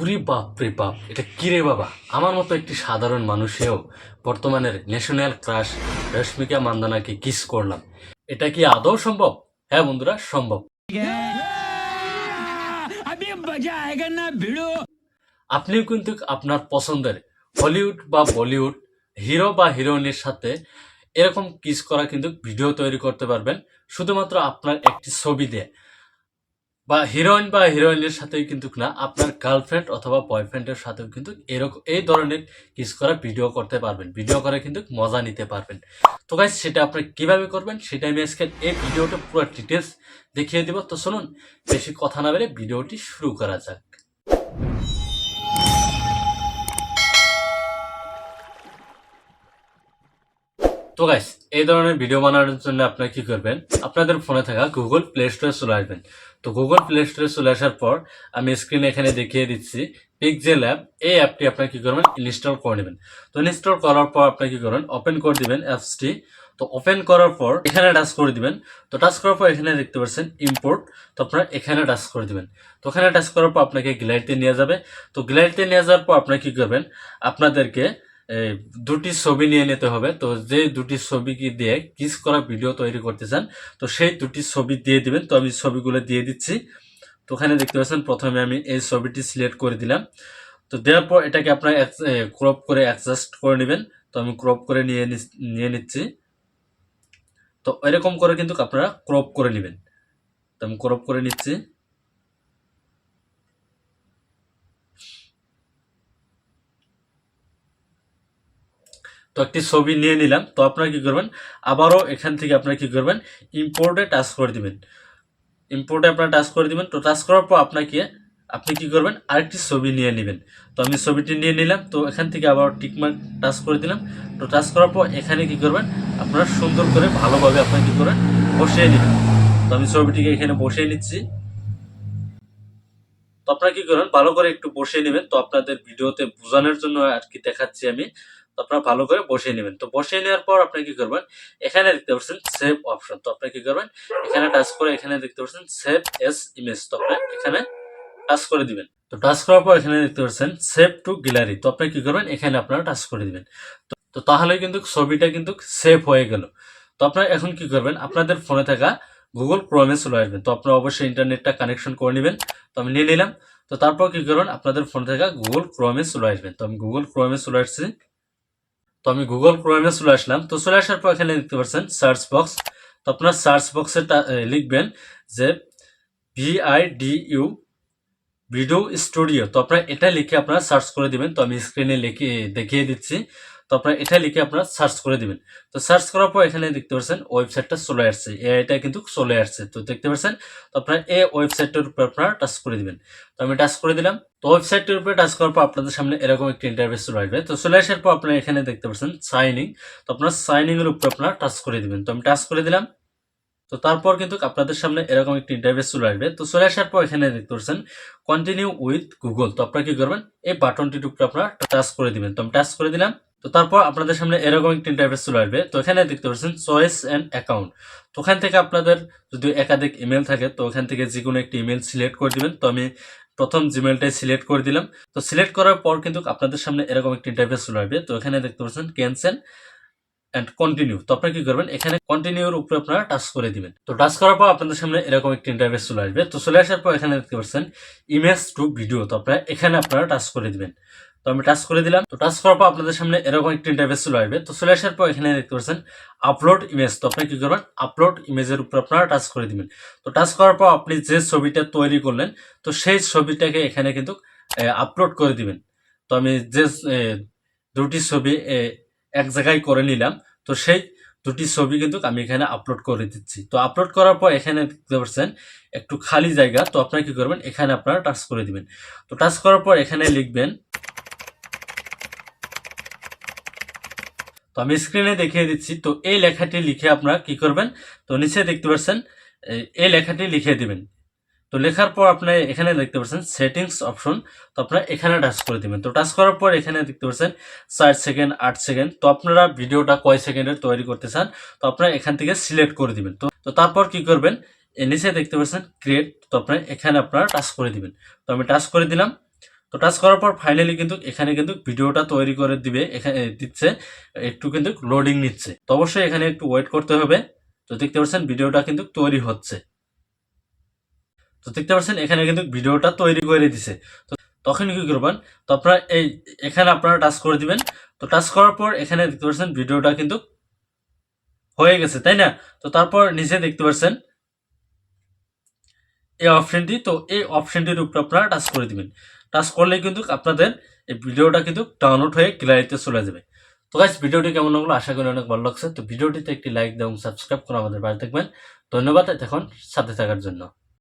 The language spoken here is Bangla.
উরি বাপ রে বাপ, এটা কিরে বাবা? আমার মতো একটি সাধারণ মানুষেও বর্তমানের ন্যাশনাল ক্রাশ রশ্মিকা মান্দানাকে কিস করলাম। এটা কি আদৌ সম্ভব? হ্যাঁ বন্ধুরা, সম্ভব। আপনিও কিন্তু আপনার পছন্দের হলিউড বা বলিউড হিরো বা হিরোইনের সাথে এরকম কিস করা কিন্তু ভিডিও তৈরি করতে পারবেন। শুধুমাত্র আপনার একটি ছবি দিয়ে। বা হিরোইন বা হিরোইনের সাথেও কিন্তু না, আপনার গার্লফ্রেন্ড অথবা বয়ফ্রেন্ডের সাথেও কিন্তু এরকম, এই ধরনের কিস করা ভিডিও করতে পারবেন। ভিডিও করে কিন্তু মজা নিতে পারবেন। তো গাইজ সেটা আপনি কীভাবে করবেন, সেটা আমি আজকে এই ভিডিওটা পুরো ডিটেলস দেখিয়ে দেবো। তো শুনুন বেশি কথা না বেড়ে ভিডিওটি শুরু করা যাক। তো গাইস এই ধরনের ভিডিও বানানোর জন্য আপনারা কি করবেন? আপনাদের ফোনে থাকা গুগল প্লে স্টোরে চলে আসবেন। তো গুগল প্লে স্টোরে চলে আসার পর আমি স্ক্রিনে এখানে দেখিয়ে দিচ্ছি পিকজেল অ্যাপ এই অ্যাপটি আপনারা কি করবেন? ইনস্টল করে নেবেন। তো ইনস্টল করার পর আপনি কি করবেন? ওপেন করে দিবেন অ্যাপসটি তো ওপেন করার পর এখানে টাচ করে দিবেন। তো টাচ করার পর এখানে দেখতে পাচ্ছেন ইম্পোর্ট তো আপনারা এখানে টাচ করে দিবেন। তো ওখানে টাচ করার পর আপনাকে গ্যালারিতে নিয়ে যাবে। তো গ্যালারিতে নিয়ে যাওয়ার পর আপনারা কি করবেন? আপনাদেরকে দুটি ছবি নিয়ে নিতে হবে। তো যে দুটি ছবি কি দিয়ে কিস করা ভিডিও তৈরি করতে চান, তো সেই দুটি ছবি দিয়ে দিবেন। তো আমি ছবিগুলো দিয়ে দিচ্ছি। তো ওখানে দেখতে পাচ্ছেন, প্রথমে আমি এই ছবিটি সিলেক্ট করে দিলাম। তো দেওয়ার পর এটাকে আপনার ক্রপ করে অ্যাডজাস্ট করে নেবেন। তো আমি ক্রপ করে নিয়ে নিয়ে নিচ্ছি। তো এরকম করে কিন্তু আপনারা ক্রপ করে নেবেন। তো আমি ক্রপ করে নিচ্ছি। তো একটি ছবি নিয়ে নিলাম। তো আপনারা কী করবেন? আবারও এখান থেকে আপনারা কী করবেন? ইম্পোর্টে টাচ করে দিবেন। ইম্পোর্টে আপনারা টাচ করে দিবেন। তো টাচ করার পর আপনাকে, আপনি কি করবেন? আরেকটি ছবি নিয়ে নেবেন। তো আমি ছবিটি নিয়ে নিলাম। তো এখান থেকে আবার টিকমার্ক টাচ করে দিলাম। তো টাচ করার পর এখানে কি করবেন? আপনারা সুন্দর করে ভালোভাবে আপনারা কী করবেন? বসিয়ে নেবেন। তো আমি ছবিটিকে এখানে বসিয়ে নিচ্ছি। তো আপনারা কি করেন ভালো করে একটু বসিয়ে নেবেন। তো আপনাদের ভিডিওতে বোঝানোর জন্য আর কি দেখাচ্ছি আমি। তো আপনারা ভালো করে বসিয়ে নেবেন। তো বসিয়ে নেওয়ার পর আপনি কি করবেন? এখানে দেখতে পাচ্ছেন সেভ অপশন তো আপনি কি করবেন? এখানে টাচ করে এখানে দেখতে পাচ্ছেন সেভ এস ইমেজ তো আপনি এখানে টাচ করে দিবেন। তো টাচ করার পর এখানে দেখতে পাচ্ছেন সেভ টু গ্যালারি তো আপনি কি করবেন? এখানে আপনারা টাচ করে দিবেন। তো- তাহলে কিন্তু ছবিটা কিন্তু সেভ হয়ে গেল। তো আপনারা এখন কি করবেন? আপনাদের ফোনে থাকা গুগল ক্রোমে চলে আসবেন। তো আপনারা অবশ্যই ইন্টারনেটটা কানেকশন করে নেবেন। তো আমি নিয়ে নিলাম। তো তারপর কি করবেন? আপনাদের ফোনে থাকা গুগল ক্রোমে চলে আসবেন। তো আমি গুগল ক্রোমে চলে আসছি। তো আমি গুগল ক্রোমে চলে আসলাম। তো চলে আসার পর এখানে দেখতে পাচ্ছেন সার্চ বক্স তো আপনার সার্চ বক্সে লিখবেন যে ভিআইডিউ ভিডিও স্টুডিও তো আপনারা এটা লিখে আপনারা সার্চ করে দিবেন। তো আমি স্ক্রিনে লিখে দেখিয়ে দিচ্ছি। তো আপনারা এটা লিখে আপনারা সার্চ করে দিবেন। তো সার্চ করার পর এখানে দেখতে পাচ্ছেন ওয়েবসাইটটা চলে আসছে। এটা কিন্তু চলে আসছে। তো দেখতে পাচ্ছেন তো আপনারা এই ওয়েবসাইটটার উপর আপনারা টাচ করে দিবেন। তো আমি টাচ করে দিলাম। তো ওয়েবসাইটের উপরে টাচ করার পর আপনাদের সামনে এরকম একটি ইন্টারভেস চলে আসবে। তো চলে আসার পর আপনারা এখানে দেখতে পাচ্ছেন সাইনিং তো আপনারা সাইনিং এর উপর আপনারা টাচ করে দিবেন। তো আমি টাচ করে দিলাম। তো তারপর কিন্তু আপনাদের সামনে এরকম একটি ইন্টারভেস চলে আসবে। তো চলে আসার পর এখানে দেখতে পাচ্ছেন কন্টিনিউ উইথ গুগল তো আপনারা কি করবেন, এই বাটনটির উপরে আপনারা টাচ করে দিবেন। তো আমি টাচ করে দিলাম। তো তারপর আপনাদের সামনে এরকম একটি ইন্টারভেস চলে আসবে। তো এখানে দেখতে পাচ্ছেন চয়েস অ্যান্ড অ্যাকাউন্ট তো ওখান থেকে আপনাদের যদি একাধিক ইমেল থাকে, তো ওখান থেকে যে কোনো একটি ইমেল সিলেক্ট করে দিবেন। তো আমি প্রথম জিমেলটাই সিলেক্ট করে দিলাম। তো সিলেক্ট করার পর কিন্তু আপনাদের সামনে এরকম একটি ইন্টারভেস চলে আসবে। তো এখানে দেখতে পাচ্ছেন ক্যান্সেল অ্যান্ড কন্টিনিউ তো আপনারা কি করবেন? এখানে কন্টিনিউর উপরে আপনারা টাচ করে দিবেন। তো টাচ করার পর আপনাদের সামনে এরকম একটি ইন্টারভেস চলে আসবে। তো চলে আসার পর এখানে দেখতে পাচ্ছেন ইমেজ টু ভিডিও তো আপনারা এখানে আপনারা টাচ করে দিবেন। তো আমি টাচ করে দিলাম। তো টাচ করার পর আপনাদের সামনে এরকম একটি ইন্টারভেস চলে আসবে। তো চলে আসার পর এখানে দেখতে পাচ্ছেন আপলোড ইমেজ তো আপনি কি করবেন? আপলোড ইমেজের উপর আপনারা টাচ করে দিবেন। তো টাচ করার পর আপনি যে ছবিটা তৈরি করলেন, তো সেই ছবিটাকে এখানে কিন্তু আপলোড করে দিবেন। তো আমি যে দুটি ছবি এক জায়গায় করে নিলাম, তো সেই দুটি ছবি কিন্তু আমি এখানে আপলোড করে দিচ্ছি। তো আপলোড করার পর এখানে দেখতে পাচ্ছেন, একটু খালি জায়গা। তো আপনারা কি করবেন? এখানে আপনারা টাচ করে দিবেন। তো টাচ করার পর এখানে লিখবেন তো আমি স্ক্রিনে দেখিয়ে দিচ্ছি। তো এই লেখাটি লিখে আপনারা কি করবেন? তো নিচে দেখতে পাচ্ছেন, এই- লেখাটি লিখে দিবেন। তো লেখার পর আপনি এখানে দেখতে পাচ্ছেন সেটিংস অপশন তো আপনারা এখানে টাচ করে দিবেন। তো টাচ করার পর এখানে দেখতে পাচ্ছেন চার সেকেন্ড আট সেকেন্ড তো আপনারা ভিডিওটা কয় সেকেন্ডের তৈরি করতে চান, তো আপনারা এখান থেকে সিলেক্ট করে দিবেন। তো তো তারপর কি করবেন? নিচে দেখতে পাচ্ছেন ক্রিয়েট তো আপনারা এখানে আপনারা টাচ করে দিবেন। তো আমি টাচ করে দিলাম। তো টাচ করার পর ফাইনালি কিন্তু এখানে কিন্তু ভিডিওটা তৈরি করে দিবে, এখানে দিচ্ছে, একটু কিন্তু লোডিং নিচ্ছে। তো অবশ্যই এখানে একটু ওয়েট করতে হবে। তো দেখতে পাচ্ছেন ভিডিওটা কিন্তু তৈরি হচ্ছে। তো দেখতে পাচ্ছেন এখানে কিন্তু ভিডিওটা তৈরি করে দিছে। তো তখন কি করবেন? তো আপনারা এই, এখানে আপনারা টাচ করে দিবেন। তো টাচ করার পর এখানে দেখতে পাচ্ছেন ভিডিওটা কিন্তু হয়ে গেছে, তাই না? তো তারপর নিচে দেখতে পাচ্ছেন এই অপশনটি তো এই অপশনটির উপর আপনারা টাচ করে দিবেন। টাচ করলে কিন্তু আপনাদের এই ভিডিওটা কিন্তু ডাউনলোড হয়ে গ্যালারিতে চলে যাবে। তো গাছ ভিডিওটি কেমন লাগল? আশা করি অনেক ভালো লাগছে। তো ভিডিওটিতে একটি লাইক এবং সাবস্ক্রাইব করে আমাদের বাড়ি থাকবেন। ধন্যবাদ। এখন সাথে থাকার জন্য।